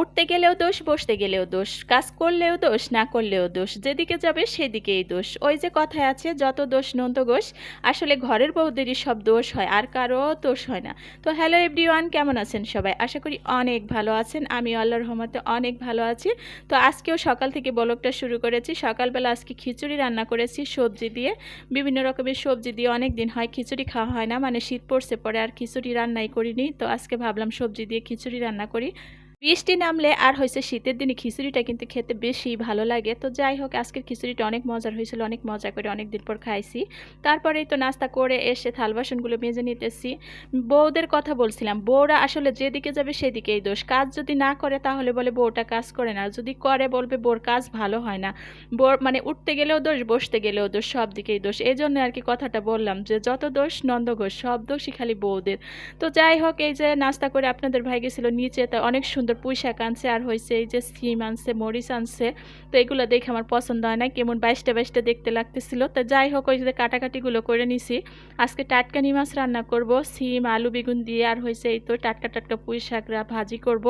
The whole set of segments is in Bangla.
উঠতে গেলেও দোষ, বসতে গেলেও দোষ, কাজ করলেও দোষ, না করলেও দোষ, যেদিকে যাবে সেদিকেই দোষ। ওই যে কথায় আছে, যত দোষ নন্দ ঘোষ, আসলে ঘরের বউদেরই সব দোষ হয়, আর কারও দোষ হয় না। তো হ্যালো এভরিওয়ান, কেমন আছেন সবাই? আশা করি অনেক ভালো আছেন। আমি আল্লাহর রহমতে অনেক ভালো আছি। তো আজকেও সকাল থেকে বলকটা শুরু করেছি। সকালবেলা আজকে খিচুড়ি রান্না করেছি, সবজি দিয়ে। বিভিন্ন রকমের সবজি দিয়ে অনেক দিন হয়, খিচুড়ি খাওয়া হয় না। মানে শীত পড়ছে পরে আর খিচুড়ি রান্নাই করিনি। তো আজকে ভাবলাম সবজি দিয়ে খিচুড়ি রান্না করি। বৃষ্টি নামলে আর হয়েছে শীতের দিনে খিচুড়িটা কিন্তু খেতে বেশি ভালো লাগে। তো যাই হোক, আজকের খিচুড়িটা অনেক মজার হয়েছিল, অনেক মজা করে অনেক দিন পর খাইছি। তারপরেই তো নাস্তা করে এসে থাল বাসনগুলো মেজে নিতেছি। বউদের কথা বলছিলাম, বউরা আসলে যেদিকে যাবে সেদিকেই দোষ। কাজ যদি না করে তাহলে বলে বউটা কাজ করে না, যদি করে বলবে বোর কাজ ভালো হয় না। বোর মানে উঠতে গেলেও দোষ, বসতে গেলেও দোষ, সব দিকেই দোষ। এই জন্য আর কি কথাটা বললাম যে যত দোষ নন্দ ঘোষ, সব দোষই খালি বউদের। তো যাই হোক, এই যে নাস্তা করে আপনাদের ভাই গেছিল নিচে, তা অনেক সুন্দর পুঁই শাক আনছে, আর হয়েছে এই যে সিম আনছে, মরিচ আনছে, তো এগুলো দেখে আমার পছন্দ হয় না, কেমন বাইশটা বাইশটা দেখতে লাগতেছিল। তো যাই হোক, ওই যে কাটাকাটিগুলো করে নিছি। আজকে টাটকানি মাছ রান্না করব, সিম, আলু, বেগুন দিয়ে, আর হয়েছে এই তো টাটকা টাটকা পুঁই শাকরা ভাজি করব।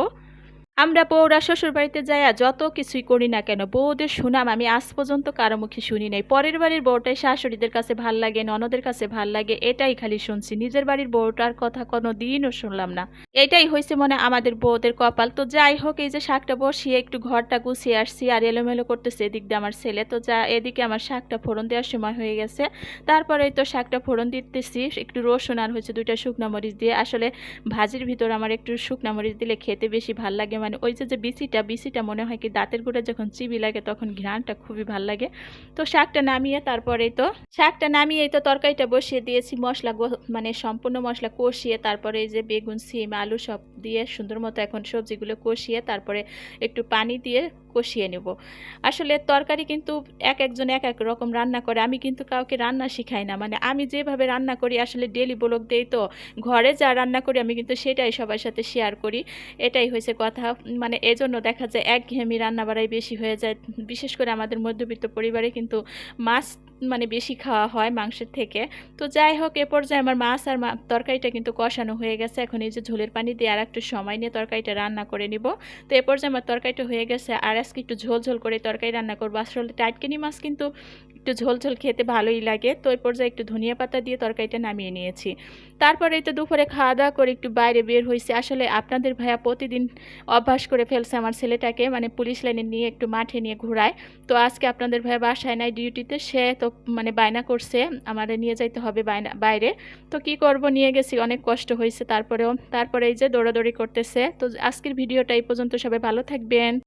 আমরা বউরা শ্বশুর বাড়িতে যাইয়া যত কিছুই করি না কেন, বউদের সুনাম আমি আজ পর্যন্ত কারও মুখে শুনি নাই। পরের বাড়ির বউটাই শাশুড়িদের কাছে ভালো লাগে, ননদের কাছে ভালো লাগে, এটাই খালি শুনছি। নিজের বাড়ির বউটার কথা কোনো দিনও শুনলাম না। এটাই হয়েছে মনে আমাদের বউদের কপাল। তো যাই হোক, এই যে শাকটা বসিয়ে একটু ঘরটা গুছিয়ে আসছি আর এলোমেলো করতেছে এদিক দিয়ে আমার ছেলে। তো যা, এদিকে আমার শাকটা ফোড়ন দেওয়ার সময় হয়ে গেছে। তারপরে তো শাকটা ফোড়ন দিতেছি। একটু রসুন আর হয়েছে দুইটা শুকনা মরিচ দিয়ে। আসলে ভাজির ভিতর আমার একটু শুকনা মরিচ দিলে খেতে বেশি ভালো লাগে মানে ওই যে যে বিচিটা বিচিটা মনে হয় কি দাঁতের গোড়া যখন চিবি লাগে তখন ঘ্রাণটা খুবই ভালো লাগে। তো শাকটা নামিয়ে তারপরেই তো, শাকটা নামিয়েই তো তরকারিটা বসিয়ে দিয়েছি, মশলা মানে সম্পূর্ণ মশলা কষিয়ে তারপরে এই যে বেগুন, সিম, আলু সব দিয়ে সুন্দর মতো এখন সবজিগুলো কষিয়ে তারপরে একটু পানি দিয়ে কষিয়ে নেব। আসলে তরকারি কিন্তু এক একজন এক এক রকম রান্না করে, আমি কিন্তু কাউকে রান্না শিখাই না। মানে আমি যেভাবে রান্না করি, আসলে ডেলি ব্লগ দেই তো, ঘরে যা রান্না করি আমি কিন্তু সেটাই সবার সাথে শেয়ার করি। এটাই হয়েছে কথা। মানে এজন্য দেখা যায় একঘেয়েমি রান্না বাড়াই বেশি হয়ে যায়। বিশেষ করে আমাদের মধ্যবিত্ত পরিবারে কিন্তু মাছ মানে বেশি খাওয়া হয় মাংসের থেকে। তো যাই হোক, এ পর্যায়ে আমার মাছ আর তরকারিটা কিন্তু কষানো হয়ে গেছে। এখন এই যে ঝোলের পানি দিয়ে আর একটু সময় নিয়ে তরকারিটা রান্না করে নিব। তো এ পর্যায়ে আমার তরকারিটা হয়ে গেছে। আর আজকে একটু ঝোল ঝোল করে তরকারি রান্না করব। আসলে টাটকিনি মাছ কিন্তু একটু ঝোল ঝোল খেতে ভালোই লাগে। তো এই পর্যায়ে একটু ধনিয়া পাতা দিয়ে তরকারিটা নামিয়ে নিয়েছি। তারপরে তো দুপুরে খাওয়া দাওয়া করে একটু বাইরে বের হয়েছে। আসলে আপনাদের ভাইয়া প্রতিদিন অভ্যাস করে ফেলছে আমার ছেলেটাকে। মানে পুলিশ লাইনে নিয়ে একটু মাঠে নিয়ে ঘোরায়। তো আজকে আপনাদের ভাইয়া বাসায় নাই ডিউটিতে সে তো মানে বায়না করছে, আমার নিয়ে যাইতে হবে বায়না, বাইরে। তো কি করব? নিয়ে গেছি, অনেক কষ্ট হয়েছে তারপরেও। তারপরে এই যে দৌড়াদৌড়ি করতেছে। তো আজকের ভিডিওটা এই পর্যন্ত। সবাই ভালো থাকবেন।